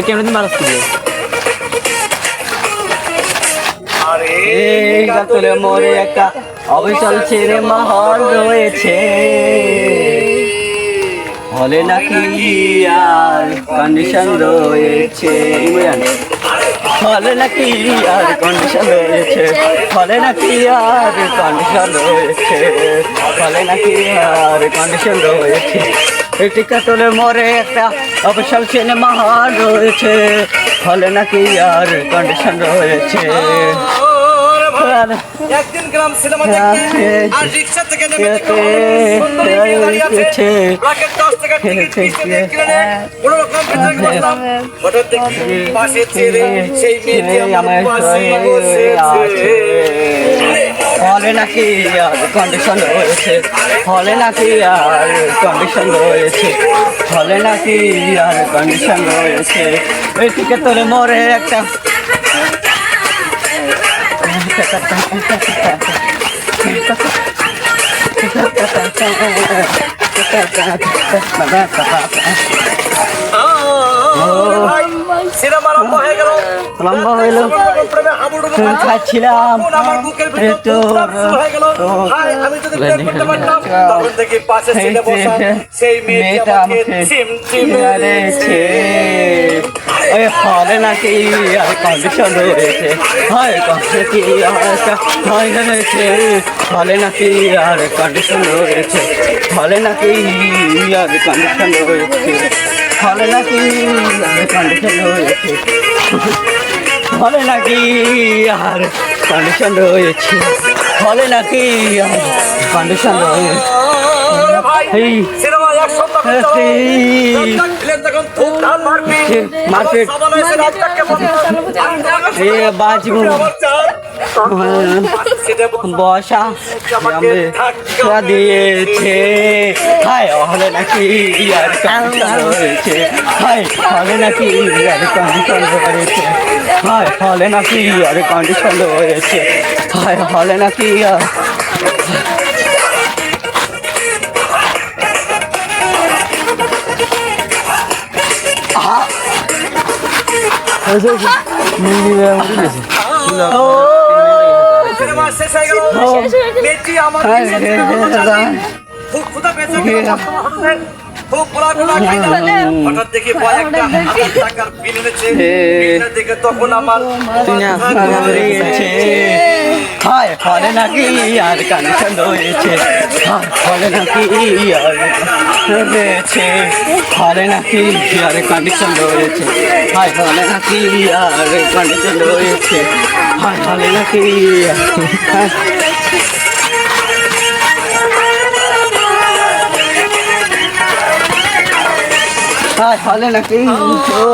কেমন দিন মারাস এই গাতলে মোরে একটা অবিচল ছেড়ে মহল রয়েছে। হলে নাকি আর কন্ডিশন রয়েছে। হলে নাকি আর কন্ডিশন রয়েছে। হলে নাকি আর কন্ডিশন রয়েছে। হলে নাকি আর কন্ডিশন রয়েছে। এটি কাতলে মরে একটা অবিশাল সিনেমা হল রয়েছে। হলে নাকি আর কন্ডিশন রয়েছে। একদিন গ্রাম সিনেমা দেখতে আর রিক্সা থেকে নেমে দেখে সুন্দরী মেয়ে দাঁড়িয়ে আছে। রাকেট দশ টাকা টিকিট কিস্তি দিয়ে কিনে কোনো রকম ভিতরে বসলাম। হঠাৎ দেখি পাশে ছেড়ে সেই মেয়েটি আমার পাশে বসেছে। হলে নাকি আর কন্ডিশন রয়েছে। হলে নাকি আর কন্ডিশন রয়েছে। হলে নাকি আর কন্ডিশন রয়েছে। এই থেকে তোরে মরে একটা লম্বা হইল। খাচ্ছিলাম তো, হয়ে হায়, মেয়েটা আমাকে ওই নাকি আর কন্ডিশন রয়েছে। হয় রয়েছে নাকি আর কন্ডিশন রয়েছে। নাকি আর কন্ডিশন রয়েছে। নাকি আর কন্ডিশন রয়েছে। নাকি আর কন্ডিশন রয়েছে। নাকি আর কন্ডিশন রয়েছে। বসা দিয়েছে। হায় হলে নাকি আর কন্ডিশন রয়েছে হায় হলে নাকি আর কন্ডিশন রয়েছে হায় হলে নাকি আর কন্ডিশন রয়েছে হায় হলে নাকি আর তখন আমার আপনার রয়েছে হায় ফলে নাকি আর কানেকশন রয়েছে। হায় ফলে নাকি আর রয়েছে। ফলে নাকি আর কন্ডিশন রয়েছে। হায় ফলে নাকি আর কন্ডিশন রয়েছে। হায় ফলে নাকি হায় ফলে নাকি ও